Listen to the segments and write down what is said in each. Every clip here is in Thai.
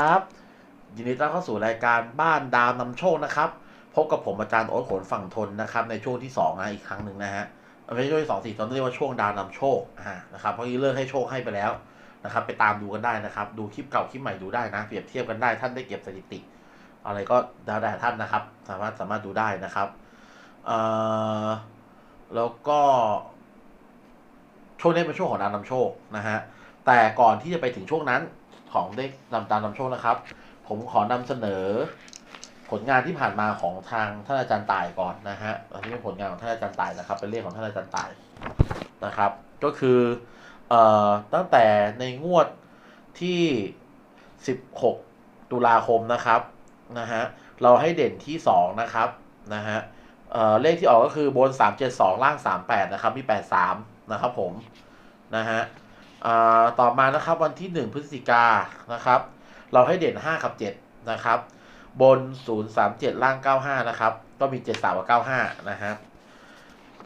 ครับยินดีต้อนรับเข้าสู่รายการบ้านดาวนำโชคนะครับ พบกับผมอาจารย์โอ๊ตขนฝั่งทนนะครับ ในช่วงที่สองนะอีกครั้งหนึ่งนะฮะไม่ใช่ช่วงที่สองสี่ตอนนี้เรียกว่าช่วงดาวนำโชคอ่านะครับเพราะนี้เลิกให้โชคให้ไปแล้วนะครับ ไปตามดูกันได้นะครับ ดูคลิปเก่าคลิปใหม่ดูได้นะ เปรียบเทียบกันได้ท่านได้เก็บสถิติ อะไรก็ดาวแต่ท่านนะครับ สามารถสามารถดูได้นะครับเอ่อแล้วก็ช่วงนี้เป็นช่วงของดาวนำโชคนะฮะแต่ก่อนที่จะไปถึงช่วงนั้น ของได้นำดาวนำโชคนะครับ ผมขอนำเสนอ ผลงานที่ผ่านมาของทางท่านอาจารย์ตายก่อนนะฮะอันนี้เป็นผลงานของท่านอาจารย์ตายนะครับ เป็นเรื่องของท่านอาจารย์ตายนะครับ ก็คือเอ่อตั้งแต่ในงวดที่ 16 ตุลาคมนะครับนะฮะเราให้เด่นที่ 2 นะครับนะฮะเอ่อเลขที่ออกก็คือบน 372 ล่าง 38 นะครับ มี 83 นะครับผมนะฮะ ต่อมานะครับวันที่ 1 พฤศจิกานะครับ เราให้เด่น 5 กับ 7 นะครับ บน 037 ล่าง 95 นะครับ ก็มี 73 กับ 95 นะครับ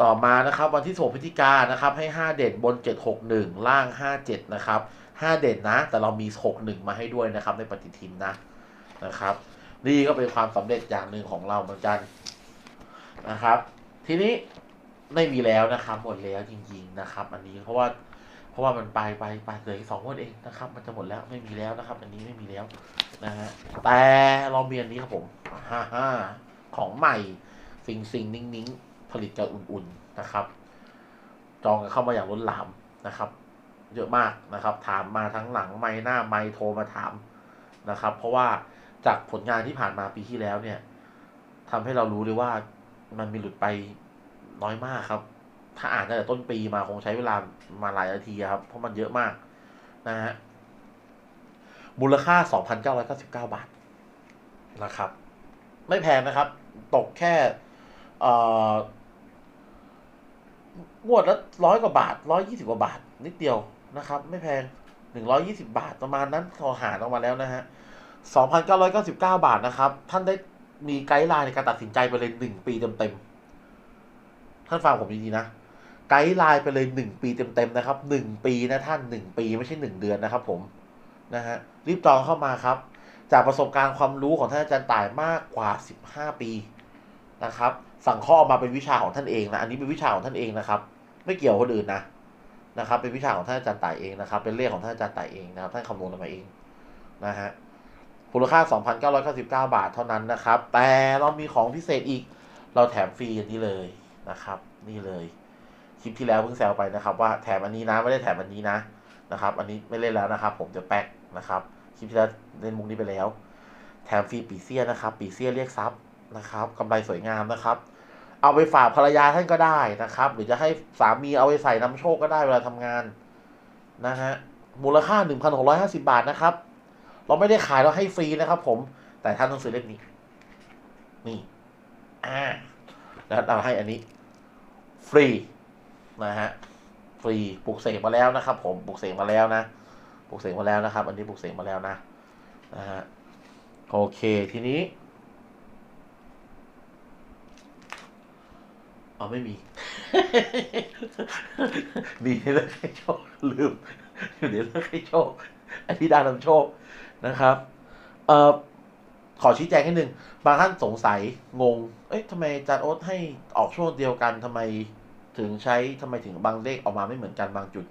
ต่อมานะครับวันที่2พฤศจิกานนะครับให้ 5 เด่นบน 761 ล่าง 57 นะครับ 5 เด่นนะ แต่เรามี 61 มาให้ด้วยนะครับในปฏิทินนะนะครับ นี่ก็เป็นความสำเร็จอย่างหนึ่งของเราเหมือนกันนะครับ ทีนี้ไม่มีแล้วนะครับหมดแล้วจริง ๆนะครับ อันนี้เพราะว่า เพราะว่ามันไปไปไปเหลืออีกสองงวดเองนะครับ มันจะหมดแล้วไม่มีแล้วนะครับ อันนี้ไม่มีแล้วนะฮะแต่เรามีอันนี้ครับผมฮ่าฮ่าของใหม่สิงสิงนิ่งนิ่งผลิตกันอุ่นๆนะครับ จองกันเข้ามาอย่างล้นหลามนะครับ เยอะมากนะครับ ถามมาทั้งหลังไม่หน้าไม่โทรมาถามนะครับ เพราะว่าจากผลงานที่ผ่านมาปีที่แล้วเนี่ยทำให้เรารู้เลยว่ามันมีหลุดไปน้อยมากครับ ถ้าอ่านตั้งแต่ต้นปีมาคงใช้เวลามาหลายนาทีครับ เพราะมันเยอะมากนะฮะมูลค่า 2,999 บาทนะครับ ไม่แพงนะครับ ตกแค่อ่องวดละร้อยกว่าบาทร้อยยี่สิบกว่าบาท นิดเดียวนะครับ ไม่แพงหนึ่งร้อยี่สิบาทประมาณนั้นพอหารออกมาแล้วนะฮะสองพันเก้าร้อยเก้าสิบเก้าบาทนะครับ ท่านได้มีไกด์ไลน์ในการตัดสินใจไปเลยหนึ่งปีเต็มๆท่านฟังผมดีๆนะ กด์ไลน์ไปเลยหนึ่งปีเต็มๆนะครับหนึ่งปีนะท่านหนึ่งปีไม่ใช่หนึ่งเดือนนะครับผมนะฮะรีบจองเข้ามาครับ จากประสบการณ์ความรู้ของท่านอาจารย์ต่ายมากกว่าสิบห้าปีนะครับ สั่งข้อมาเป็นวิชาของท่านเองนะอันนี้เป็นวิชาของท่านเองนะครับ ไม่เกี่ยวกับคนอื่นนะนะครับ เป็นวิชาของท่านอาจารย์ต่ายเองนะครับ เป็นเลขของท่านอาจารย์ต่ายเองนะครับท่านคำนวณออกมาเองนะฮะมูลค่า 2,999 บาทเท่านั้นนะครับ แต่เรามีของพิเศษอีก เราแถมฟรีอันนี้เลยนะครับ นี่เลย คลิปที่แล้วเพิ่งแซวไปนะครับว่าแถมอันนี้นะไม่ได้แถมอันนี้นะนะครับ อันนี้ไม่เล่นแล้วนะครับ ผมจะแป๊กนะครับคลิปที่แล้วเล่นมุกนี้ไปแล้ว แถมฟรีปีเซียนะครับ ปีเซียเรียกทรัพย์นะครับกำไรสวยงามนะครับ เอาไปฝากภรรยาท่านก็ได้นะครับ หรือจะให้สามีเอาไปใส่นำโชคก็ได้เวลาทำงานนะฮะมูลค่า 1,650 บาทนะครับ เราไม่ได้ขายเราให้ฟรีนะครับ ผมแต่ท่านต้องซื้อเล่มนี้ นี่ อ่า แล้วเราให้อันนี้ ฟรี นะฮะฟรีปลุกเสกมาแล้วนะครับ ผมปลุกเสกมาแล้วนะปลุกเสกมาแล้วนะครับ อันนี้ปลุกเสกมาแล้วนะนะฮะโอเคทีนี้เอาไม่มีมีเรื่องให้โชคลืมอยู่ในเรื่องให้โชคอันนี้ดานำโชคนะครับเอ่อขอชี้แจงให้หนึ่งบางท่านสงสัยงง เอ๊ะทำไมจารย์โอ๊ตให้ออกช่วงเดียวกันทำไม ถึงใช้ทำไมถึงบางเลขออกมาไม่เหมือนกันบางจุด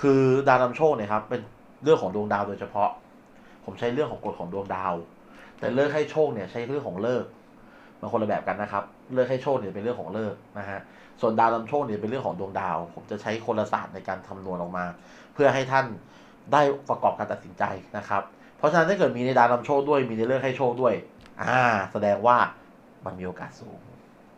คือดาวนำโชคเนี่ยครับเป็นเรื่องของดวงดาวโดยเฉพาะ ผมใช้เรื่องของกฎของดวงดาว แต่เลิกให้โชคเนี่ยใช้เรื่องของเลิกมันคนละแบบกันนะครับ เลิกให้โชคเนี่ยเป็นเรื่องของเลิกนะฮะส่วนดาวนำโชคเนี่ยเป็นเรื่องของดวงดาว ผมจะใช้คนละศาสตร์ในการคำนวณออกมา เพื่อให้ท่านได้ประกอบการตัดสินใจนะครับ เพราะฉะนั้นถ้าเกิดมีในดาวนำโชคด้วยมีในเลิกให้โชคด้วย อ่า แสดงว่ามันมีโอกาสสูง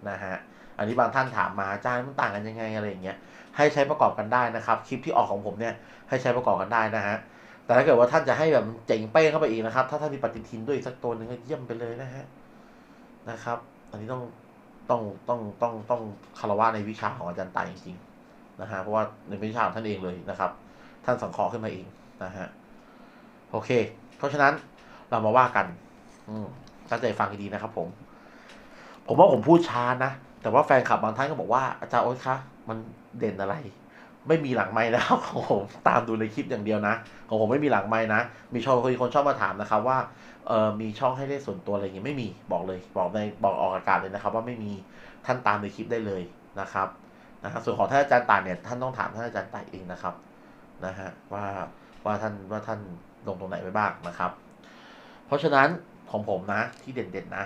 นะฮะอันนี้บางท่านถามมาอาจารย์มันต่างกันยังไงอะไรอย่างเงี้ยให้ใช้ประกอบกันได้นะครับ คลิปที่ออกของผมเนี่ยให้ใช้ประกอบกันได้นะฮะแต่ถ้าเกิดว่าท่านจะให้แบบเจ๋งเป้งเข้าไปอีกนะครับ ถ้าท่านมีปฏิทินด้วยสักตัวหนึ่งก็เยี่ยมไปเลยนะฮะนะครับ อันนี้ต้องต้องต้องต้องต้องคารวะในวิชาของอาจารย์ไต่จริงๆนะฮะเพราะว่าในวิชาของท่านเองเลยนะครับ ท่านสังเคราะห์ขึ้นมาเองนะฮะโอเค เพราะฉะนั้นเรามาว่ากัน อืมตั้งใจฟังให้ดีนะครับผม ผมว่าผมพูดช้านะ แต่ว่าแฟนคลับบางท่านก็บอกว่าอาจารย์โอ๊ตคะมันเด่นอะไร ไม่มีหลังไม้นะครับของผมตามดูในคลิปอย่างเดียวนะ ของผมไม่มีหลังไม้นะ มีชอบมีคนชอบมาถามนะครับว่าเออมีช่องให้เลขส่วนตัวอะไรอย่างเงี้ยไม่มีบอกเลย บอกในบอกออกอากาศเลยนะครับ ว่าไม่มีท่านตามในคลิปได้เลยนะครับนะครับส่วนของท่านอาจารย์ตายเนี่ยท่านต้องถามท่านอาจารย์ตายเองนะครับนะฮะว่าว่าท่านว่าท่านลงตรงไหนไปบ้างนะครับ เพราะฉะนั้นของผมนะที่เด่นๆนะ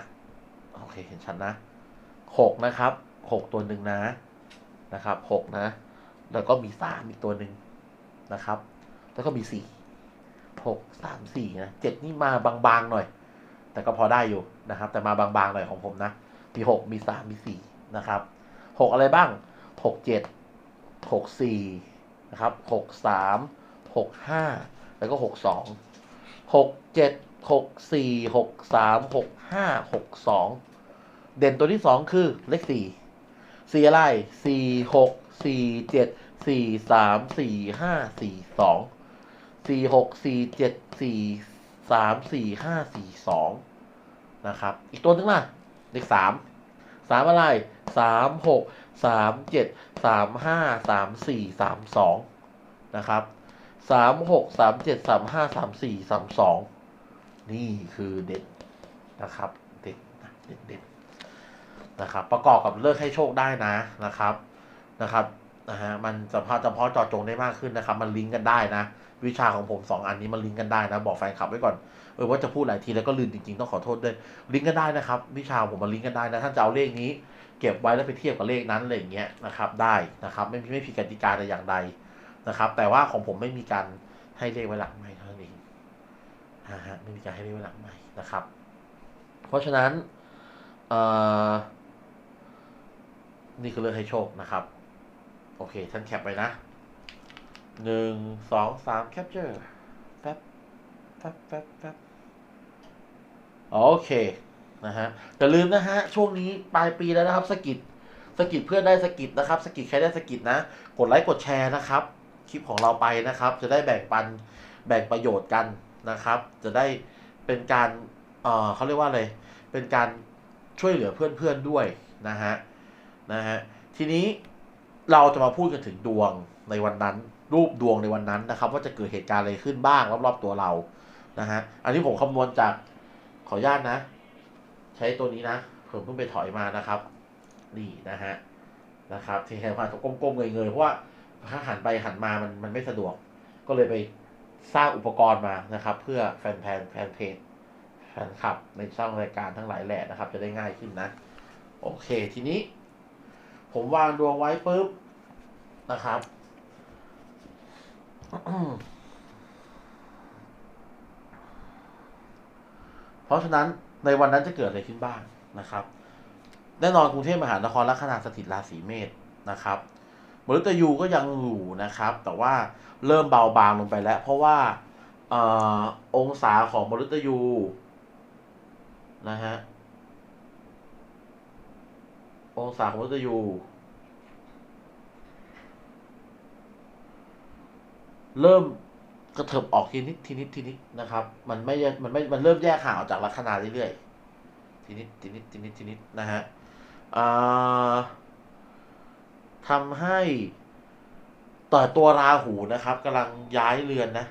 โอเคเห็นชัดนะหกนะครับหกตัวหนึ่งนะนะครับหกนะ แล้วก็มีสามอีกตัวหนึ่งนะครับ แล้วก็มีสี่หกสามสี่นะเจ็ดนี่มาบางๆหน่อย แต่ก็พอได้อยู่นะครับ แต่มาบางๆหน่อยของผมนะมีหกมีสามมีสี่นะครับหกอะไรบ้างหกเจ็ดหกสี่นะครับหกสามหกห้าแล้วก็หกสองหกเจ็ด หกสี่หกสามหกห้าหกสองเด่นตัวที่สองคือเลขสี่สี่อะไรสี่หกสี่เจ็ดสี่สามสี่ห้าสี่สองสี่หกสี่เจ็ดสี่สามสี่ห้าสี่สองนะครับ อีกตัวนึงล่ะเลขสามสามอะไรสามหกสามเจ็ดสามห้าสามสี่สามสองนะครับสามหกสามเจ็ดสามห้าสามสี่สามสอง นี่คือเด็ดนะครับ เด็ดนะเด็ดเด็ดนะครับ ประกอบกับเลิกให้โชคได้นะนะครับนะครับนะฮะมันจะพาจะเพาะเจอจงได้มากขึ้นนะครับ มันลิงก์กันได้นะ วิชาของผมสองอันนี้มันลิงก์กันได้นะ บอกแฟนคลับไว้ก่อนเออว่าจะพูดหลายทีแล้วก็ลืมจริงๆต้องขอโทษด้วยลิงก์กันได้นะครับ วิชาผมมาลิงก์กันได้นะท่านจะเอาเลขนี้ เก็บไว้แล้วไปเทียบกับเลขนั้นอะไรอย่างเงี้ยนะครับ ได้นะครับ ไม่ไม่ผิดกติกาแต่อย่างใดนะครับ แต่ว่าของผมไม่มีการให้เลขไว้หลังไม้ นะฮะไม่มีการให้เลขไว้หลังไม่นะครับ เพราะฉะนั้นนี่คือเลือกให้โชคนะครับ โอเค ท่านแคปไว้นะหนึ่งสองสามแคปเจอร์แป๊บแป๊บแป๊บแป๊บโอเคนะฮะอย่าลืมนะฮะ ช่วงนี้ปลายปีแล้วนะครับสกิดสกิดเพื่อนได้สกิดนะครับสกิดใครได้สกิดนะ กดไลค์กดแชร์นะครับ คลิปของเราไปนะครับ จะได้แบ่งปันแบ่งประโยชน์กัน นะครับ จะได้เป็นการเอ่อเขาเรียกว่าอะไร เป็นการช่วยเหลือเพื่อนๆด้วยนะฮะนะฮะทีนี้เราจะมาพูดกันถึงดวงในวันนั้น รูปดวงในวันนั้นนะครับ ว่าจะเกิดเหตุการณ์อะไรขึ้นบ้างรอบๆตัวเรานะฮะอันนี้ผมคำนวณจากขออนุญาตนะ ใช้ตัวนี้นะผมเพิ่งไปถอยมานะครับ นี่นะฮะนะครับที่ให้มาก้มๆเงยๆเพราะว่าถ้าหันไปหันมามันมันไม่สะดวกก็เลยไป สร้างอุปกรณ์มานะครับ เพื่อแฟนแฟนแฟนเพจแฟนคลับในช่องรายการทั้งหลายแหล่นะครับ จะได้ง่ายขึ้นนะ โอเคทีนี้ ผมวางดวงไว้ปุ๊บนะครับเพราะฉะนั้นในวันนั้นจะเกิดอะไรขึ้นบ้างนะครับ แน่นอนกรุงเทพมหานครลัคนาสถิตราศีเมษนะครับ มฤตยูก็ยังอยู่นะครับ แต่ว่าเริ่มเบาบางลงไปแล้ว เพราะว่าออองศาของมฤตยูนะฮะองศาของมฤตยูเริ่มกระเถิบออกทีนิดทีนิดทีนิดนะครับ มันไม่มันไม่มันเริ่มแยกห่างออกจากลัคนาเรื่อยๆทีนิดทีนิดทีนิดทีนิดนะฮะอ่า ทำให้ต่อตัวราหูนะครับกำลังย้ายเรือนนะ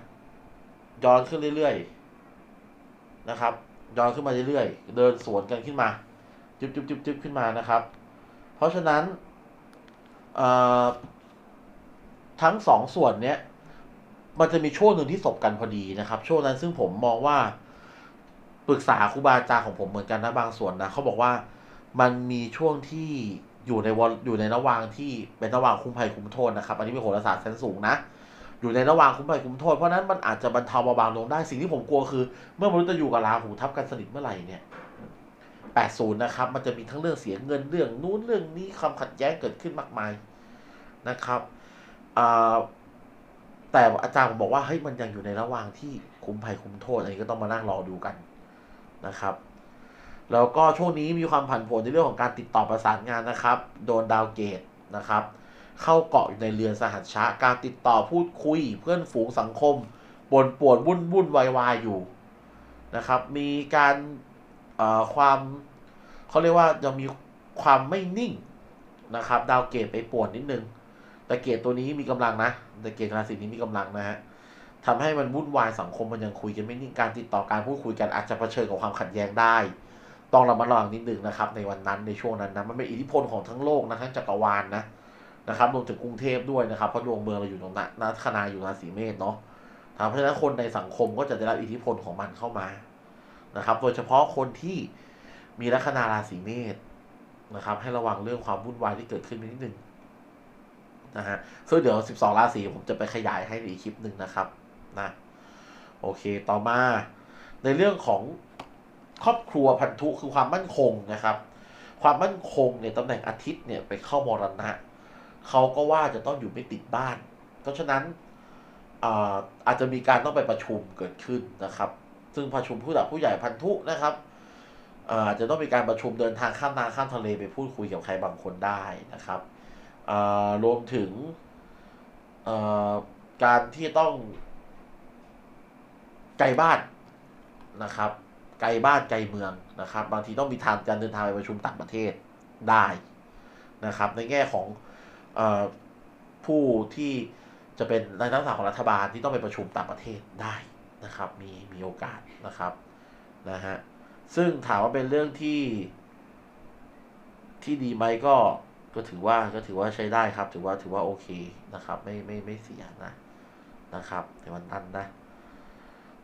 ย้อนขึ้นเรื่อยๆนะครับ ย้อนขึ้นมาเรื่อยๆ เดินสวนกันขึ้นมา จุบจุบจุบจุบขึ้นมานะครับ เพราะฉะนั้นทั้งสองส่วนเนี้ยมันจะมีช่วงหนึ่งที่สบกันพอดีนะครับ ช่วงนั้นซึ่งผมมองว่าปรึกษาครูบาอาจารย์ของผมเหมือนกันนะบางส่วนนะเขาบอกว่ามันมีช่วงที่ อยู่ในวันอยู่ในระหว่างที่เป็นระหว่างคุ้มภัยคุ้มโทษนะครับ อันนี้เป็นโหราศาสตร์ชั้นสูงนะ อยู่ในระหว่างคุ้มภัยคุ้มโทษ เพราะนั้นมันอาจจะบรรเทาเบาบางลงได้ สิ่งที่ผมกลัวคือ เมื่อมนุษย์อยู่กับราหูทับกันสนิทเมื่อไหร่เนี่ยแปดศูนะครับ มันจะมีทั้งเรื่องเสียเงินเรื่องนู้นเรื่องนี้ความขัดแย้งเกิดขึ้นมากมายนะครับแต่อาจารย์ผมบอกว่าเฮ้ยมันยังอยู่ในระหว่างที่คุ้มภัยคุ้มโทษอันนี้ก็ต้องมานั่งรอดูกันนะครับ แล้วก็ช่วงนี้มีความผันผวนในเรื่องของการติดต่อประสานงานนะครับ โดนดาวเกตนะครับ เข้าเกาะอยู่ในเรือนสหัชชะ การติดต่อพูดคุย เพื่อนฝูงสังคมปนปวนวุ่นวุ่นวายวายอยู่นะครับ มีการความเขาเรียกว่ายังมีความไม่นิ่งนะครับ ดาวเกตไปปวนนิดนึง แต่เกตตัวนี้มีกำลังนะ แต่เกตราศีนี้มีกำลังนะฮะทำให้มันวุ่นวายสังคมมันยังคุยกันไม่นิ่ง การติดต่อการพูดคุยกันอาจจะเผชิญกับความขัดแย้งได้ ต้องระมัดระวังนิดนึงนะครับ ในวันนั้นในช่วงนั้นนะมันเป็นอิทธิพลของทั้งโลกนะทั้งจักรวาลนะนะครับรวมถึงกรุงเทพด้วยนะครับเพราะดวงเมืองเราอยู่ตรงนั้นนัคนาอยู่ราศีเมษเนาะเพราะฉะนั้นคนในสังคมก็จะได้รับอิทธิพลของมันเข้ามานะครับ โดยเฉพาะคนที่มีลัคนาราศีเมษนะครับ ให้ระวังเรื่องความวุ่นวายที่เกิดขึ้นนิดนึงนะฮะซึ่งเดี๋ยว 12 ราศีผมจะไปขยายให้ในอีกคลิปหนึ่งนะครับนะโอเคต่อมาในเรื่องของ ครอบครัวพันธุคือความมั่นคงนะครับ ความมั่นคงเนี่ยตำแหน่งอาทิตย์เนี่ยไปเข้ามรณะเขาก็ว่าจะต้องอยู่ไม่ติดบ้าน เพราะฉะนั้นอาอาจจะมีการต้องไปประชุมเกิดขึ้นนะครับ ซึ่งประชุมผู้หลักผู้ใหญ่พันธุนะครับอาจจะต้องมีการประชุมเดินทางข้ามนาข้ามทะเลไปพูดคุยกับใครบางคนได้นะครับรวมถึงการที่ต้องไกลบ้านนะครับ ไกลบ้านไกลเมืองนะครับ บางทีต้องมีทางการเดินทางไปประชุมต่างประเทศได้นะครับ ในแง่ของอผู้ที่จะเป็นในทักษะของรัฐบาลที่ต้องไปประชุมต่างประเทศได้นะครับ มีมีโอกาสนะครับนะฮะซึ่งถามว่าเป็นเรื่องที่ที่ดีไหมก็ก็ถือว่าก็ถือว่าใช้ได้ครับ ถือว่าถือว่าโอเคนะครับ ไม่ไม่ไม่เสียนะนะครับในวันนั้นนะ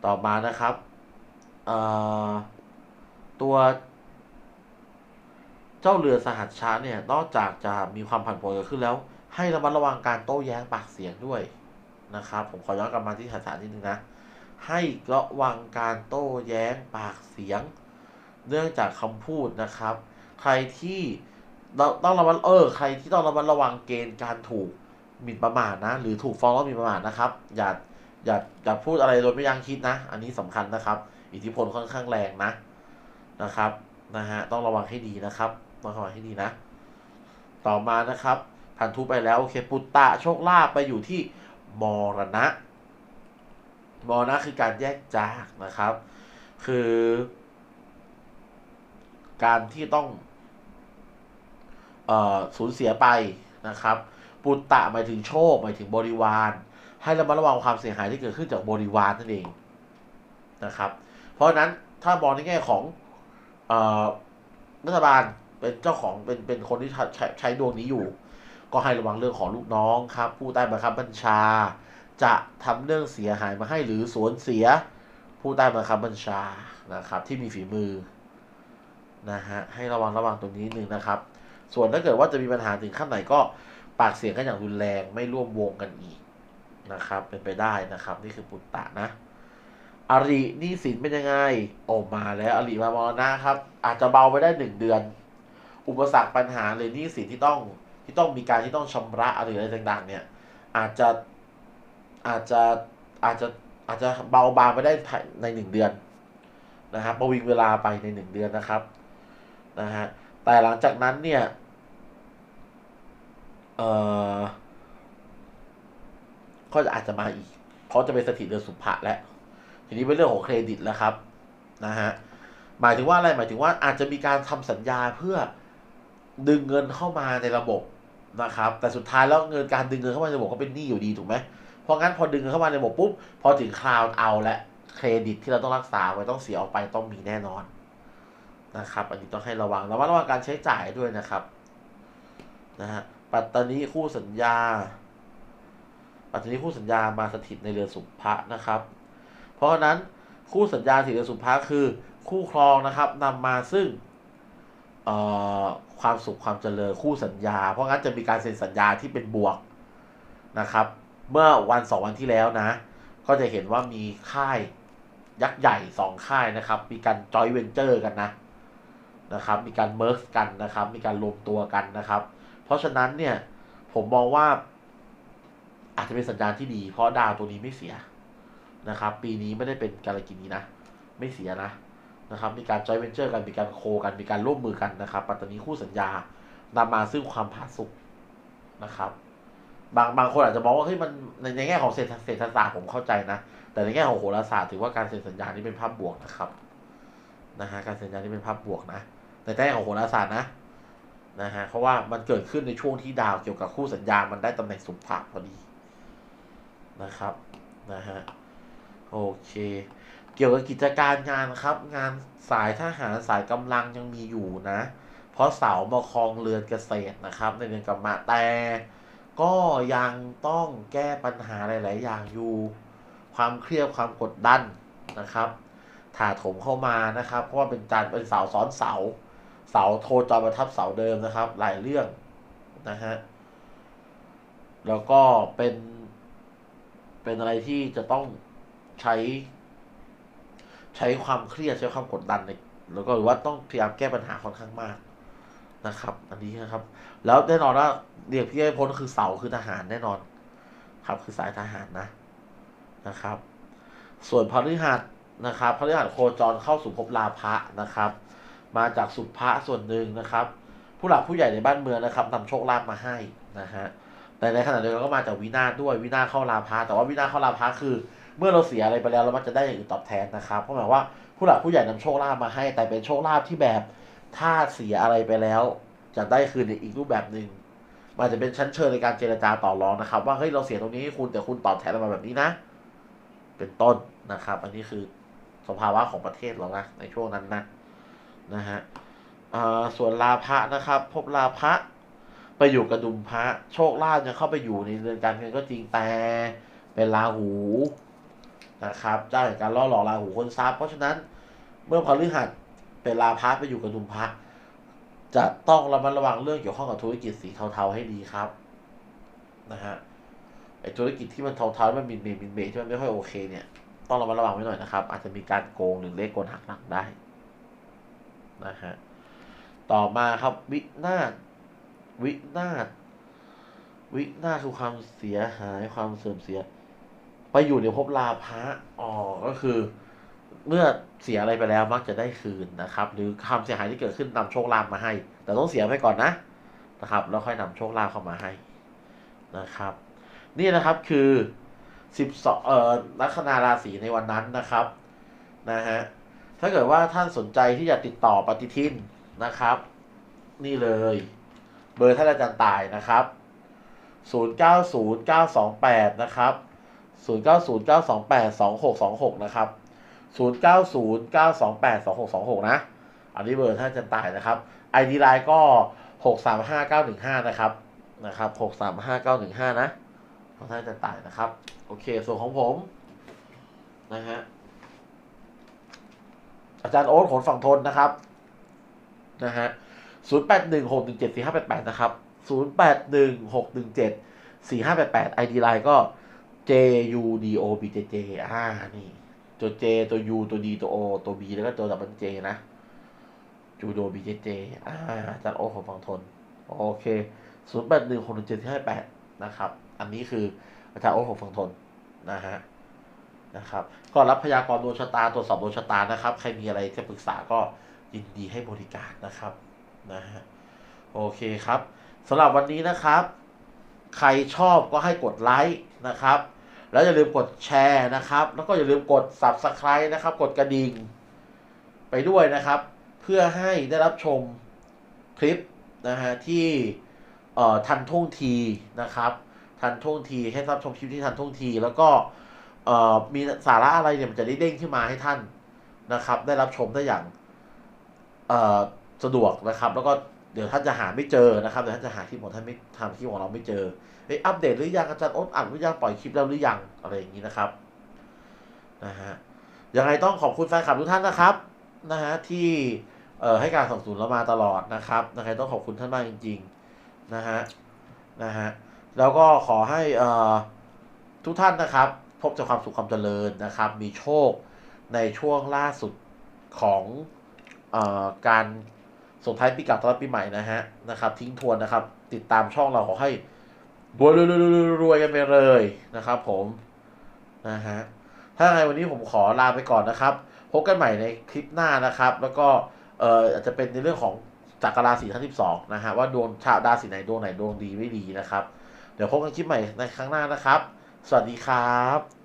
ต่อมานะครับ ตัวเจ้าเรือสหัสชาเนี่ย นอกจากจะมีความผันผวนเกิดขึ้นแล้ว ให้ระมัดระวังการโต้แย้งปากเสียงด้วยนะครับ ผมขอย้อนกลับมาที่สถานนิดนึงนะ ให้ระวังการโต้แย้งปากเสียง เนื่องจากคำพูดนะครับ ใครที่ต้องระมัดเออใครที่ต้องระมัดระวังเกณฑ์การถูกหมิ่นประมาทนะ หรือถูกฟ้องร้องหมิ่นประมาทนะครับ อย่าอย่าอย่าพูดอะไรโดยไม่ยังคิดนะ อันนี้สำคัญนะครับ อิทธิพลค่อนข้างแรงนะนะครับนะฮะต้องระวังให้ดีนะครับต้องระวังให้ดีนะ ต่อมานะครับพันธุไปแล้วโอเคปุตตะโชคลาภไปอยู่ที่มรณะมรณะคือการแยกจากนะครับ คือ การที่ต้องออสูญเสียไปนะครับ ปุตตะหมายถึงโชคหมายถึงบริวาร ให้เรามาระวังความเสียหายที่เกิดขึ้นจากบริวารนั่นเองนะครับ เพราะนั้นถ้ามองในแง่ของรัฐบาลเป็นเจ้าของเป็นเป็นคนที่ใช้ใช้ดวงนี้อยู่ ก็ให้ระวังเรื่องของลูกน้องครับ ผู้ใต้บังคับบัญชา จะทำเรื่องเสียหายมาให้หรือสวนเสียผู้ใต้บังคับบัญชานะครับ ที่มีฝีมือนะฮะให้ระวังระวังตรงนี้หนึ่งนะครับ ส่วนถ้าเกิดว่าจะมีปัญหาถึงขั้นไหนก็ปากเสียงกันอย่างรุนแรงไม่ร่วมวงกันอีกนะครับ เป็นไปได้นะครับ นี่คือปุตตะนะ อรินี่สินเป็นยังไงโอมาแล้วอริมามรณะครับ อาจจะเบาไปได้หนึ่งเดือน อุปสรรคปัญหาเลยนี่สินที่ต้องที่ต้องมีการที่ต้องชำระอะไรอะไรต่างๆ เนี่ย อาจจะอาจจะอาจจะอาจจะเบาบางไปได้ในหนึ่งเดือนนะครับประวิงเวลาไปในหนึ่งเดือนนะครับนะฮะแต่หลังจากนั้นเนี่ยเอ่อก็จะอาจจะมาอีก เพราะจะเป็นสถิตเดือนสุภะแล้ว ทีนี้เป็นเรื่องของเครดิตแล้วครับนะฮะหมายถึงว่าอะไรหมายถึงว่าอาจจะมีการทำสัญญาเพื่อดึงเงินเข้ามาในระบบนะครับ แต่สุดท้ายแล้วเงินการดึงเงินเข้ามาในระบบก็เป็นหนี้อยู่ดีถูกไหมเพราะงั้นพอดึงเงินเข้ามาในระบบปุ๊บพอถึงคราวเอาและเครดิตที่เราต้องรักษาไว้ต้องเสียออกไปต้องมีแน่นอนนะครับ อันนี้ต้องให้ระวังระวังระวังการใช้จ่ายด้วยนะครับนะฮะปัตตานีคู่สัญญา ปัจจุบันคู่สัญญามาสถิตในเรือนสุภะนะครับ เพราะฉะนั้นคู่สัญญาถิเรือนสุภะคือคู่ครองนะครับนำมาซึ่งความสุขความเจริญคู่สัญญา เพราะงั้นจะมีการเซ็นสัญญาที่เป็นบวกนะครับ เมื่อวันสองวันที่แล้วนะ ก็จะเห็นว่ามีค่ายยักษ์ใหญ่สองค่ายนะครับ มีการจอยเวนเจอร์กันนะนะครับ มีการเมิร์กกันนะครับ มีการรวมตัวกันนะครับ เพราะฉะนั้นเนี่ยผมมองว่าอาจจะเป็นสัญญาณที่ดี เพราะดาวตัวนี้ไม่เสีย นะครับ ปีนี้ไม่ได้เป็นการกินีนะ ไม่เสียนะนะครับมีการจอยเวนเจอร์กันมีการโคกันมีการร่วมมือกันนะครับ ปัตตานีคู่สัญญานำมาซึ่งความผาสุกนะครับ บางบางคนอาจจะมองว่าเฮ้ยมันในในแง่ของเศรษฐเศรษฐศาสตร์ผมเข้าใจนะ แต่ในแง่ของโหราศาสตร์ถือว่าการเซ็นสัญญานี้เป็นภาพบวกนะครับนะฮะการเซ็นสัญญานี้เป็นภาพบวกนะในแง่ของโหราศาสตร์นะนะฮะเพราะว่ามันเกิดขึ้นในช่วงที่ดาวเกี่ยวกับคู่สัญญามันได้ตำแหน่งสุภาพพอดีนะครับนะฮะ โอเค เกี่ยวกับกิจการงานครับ งานสายทหารสายกำลังยังมีอยู่นะ เพราะเสามาครองเรือนเกษตรนะครับ ในเดือนกรรมะแต่ ก็ยังต้องแก้ปัญหาหลาย ๆ อย่างอยู่ ความเครียดความกดดันนะครับถาถมเข้ามานะครับ เพราะว่าเป็นการเป็นเสาซ้อนเสา เสาโทรจรประทับเสาเดิมนะครับ หลายเรื่องนะฮะแล้วก็เป็น เป็นอะไรที่จะต้อง ใช้ ใช้ความเครียดใช้ความกดดันในแล้วก็หรือว่าต้องพยายามแก้ปัญหาค่อนข้างมากนะครับ อันนี้นะครับ แล้วแน่นอนว่าเรียกพี่ให้พ้นคือเสาคือทหารแน่นอน ครับคือสายทหารนะนะครับ ส่วนพฤหัสนะครับพฤหัสโคจรเข้าสู่ภพลาภะนะครับ มาจากสุภะส่วนหนึ่งนะครับ ผู้หลักผู้ใหญ่ในบ้านเมืองนะครับนำโชคลาภมาให้นะฮะแต่ในขณะเดียวกันก็มาจากวินาศด้วยวินาศเข้าลาภะแต่ว่าวินาศเข้าลาภะคือ เมื่อเราเสียอะไรไปแล้วเรามักจะได้อย่างอื่นตอบแทนนะครับเพราะหมายว่าผู้หลักผู้ใหญ่นำโชคลาภมาให้ แต่เป็นโชคลาภที่แบบถ้าเสียอะไรไปแล้ว จะได้คืนในอีกรูปแบบหนึ่งมันอาจจะเป็นชั้นเชิญในการเจรจาต่อรองนะครับ ว่าเฮ้ยเราเสียตรงนี้ให้คุณแต่คุณตอบแทนเรามาแบบนี้นะ เป็นต้นนะครับ อันนี้คือสภาวะของประเทศเรานะในช่วงนั้นนะนะฮะส่วนลาภะนะครับ พบลาภะไปอยู่กระดุมพระโชคลาภยังเข้าไปอยู่ในเรือนการเงินก็จริงแต่เป็นราหู นะครับเจ้าแห่งการล่อหลอกราหูคนทรัพย์เพราะฉะนั้นเมื่อพฤหัสเป็นลาภะไปอยู่กระดุมพระจะต้องระมัดระวังเรื่องเกี่ยวข้องกับธุรกิจสีเทาๆให้ดีครับนะฮะไอธุรกิจที่มันเทาๆมันมินเมมินเมที่มันไม่ค่อยโอเคเนี่ย ต้องระมัดระวังไว้หน่อยนะครับ อาจจะมีการโกงหรือเลขกลหักหลังได้นะฮะต่อมาครับวินาศวินาศวินาศคือความเสียหายความเสื่อมเสีย ไปอยู่ในภพลาภะอ๋อก็คือ เมื่อเสียอะไรไปแล้วมักจะได้คืนนะครับ หรือความเสียหายที่เกิดขึ้นนำโชคลาภมาให้ แต่ต้องเสียไปก่อนนะนะครับ แล้วค่อยนำโชคลาภเข้ามาให้นะครับ นี่นะครับคือสิบสองเอ่อลัคนาราศีในวันนั้นนะครับนะฮะถ้าเกิดว่าท่านสนใจที่จะติดต่อปฏิทินนะครับ นี่เลย เบอร์ท่านอาจารย์ตายนะครับ 090928 นะครับ 0909282626 นะครับ 0909282626 นะ อันนี้เบอร์ท่านอาจารย์ตายนะครับ ID Line ก็ 635915 นะครับนะครับ635915 นะของท่านอาจารย์ตายนะครับ โอเค ส่วนของผม นะฮะอาจารย์โอ๊ตขนฝั่งทนนะครับ นะฮะ0 8 1 6 1 7 4 5 8 8นะครับ0 8 1 6 1 7 4 5 8 8 ID Line ก็ J U D O B J J อ่า นี่ ตัว J ตัว U ตัว D ตัว O ตัว B แล้วก็ตัว W J นะ จูโด B J J อ่าอาจารย์โอ๊ตขนฝั่งทน โอเค0 8 1 6 1 7 4 5 8นะครับ อันนี้คืออาจารย์โอ๊ตขนฝั่งทน นะฮะ นะครับ ก็รับพยากรณ์ดวงชะตา ตรวจสอบดวงชะตานะครับ ใครมีอะไรจะปรึกษาก็ยินดีให้บริการนะครับ นะฮะ โอเคครับสำหรับวันนี้นะครับ ใครชอบก็ให้กดไลค์นะครับ แล้วอย่าลืมกดแชร์นะครับ แล้วก็อย่าลืมกด Subscribe นะครับ กดกระดิ่งไปด้วยนะครับ เพื่อให้ได้รับชมคลิปนะฮะที่เอ่อทันท่วงทีนะครับ ทันท่วงทีให้รับชมคลิปที่ทันท่วงที แล้วก็เอ่อมีสาระอะไรเนี่ยมันจะได้เด้งขึ้นมาให้ท่านนะครับ ได้รับชมได้อย่างเอ่อสะดวกนะครับ แล้วก็ เดี๋ยวท่านจะหาไม่เจอนะครับเดี๋ยวท่านจะหาคลิปของท่านไม่ทำคลิปของเราไม่เจอเอ้ยอัปเดตหรือยังอาจารย์อ้นอัดหรือยังปล่อยคลิปแล้วหรือยังอะไรอย่างนี้นะครับนะฮะยังไงต้องขอบคุณแฟนคลับทุกท่านนะครับนะฮะที่เอ่อให้การสนับสนุนเรามาตลอดนะครับยังไงต้องขอบคุณท่านมากจริง ๆนะฮะนะฮะแล้วก็ขอให้เอ่อทุกท่านนะครับ พบแต่ความสุขความเจริญนะครับ มีโชคในช่วงล่าสุดของเอ่อการ ส่งท้ายปีเก่าต้อนรับปีใหม่นะฮะนะครับ ทิ้งทวนนะครับ ติดตามช่องเราขอให้รวยรวยรวยรวยกันไปเลยนะครับ ผมนะฮะถ้าไงวันนี้ผมขอลาไปก่อนนะครับพบกันใหม่ในคลิปหน้านะครับ แล้วก็เอ่ออาจจะเป็นในเรื่องของจักรราศีทั้ง12นะฮะว่าดวงชาวราศีไหนดวงไหนดวงดีไม่ดีนะครับ เดี๋ยวพบกันคลิปใหม่ในครั้งหน้านะครับ สวัสดีครับ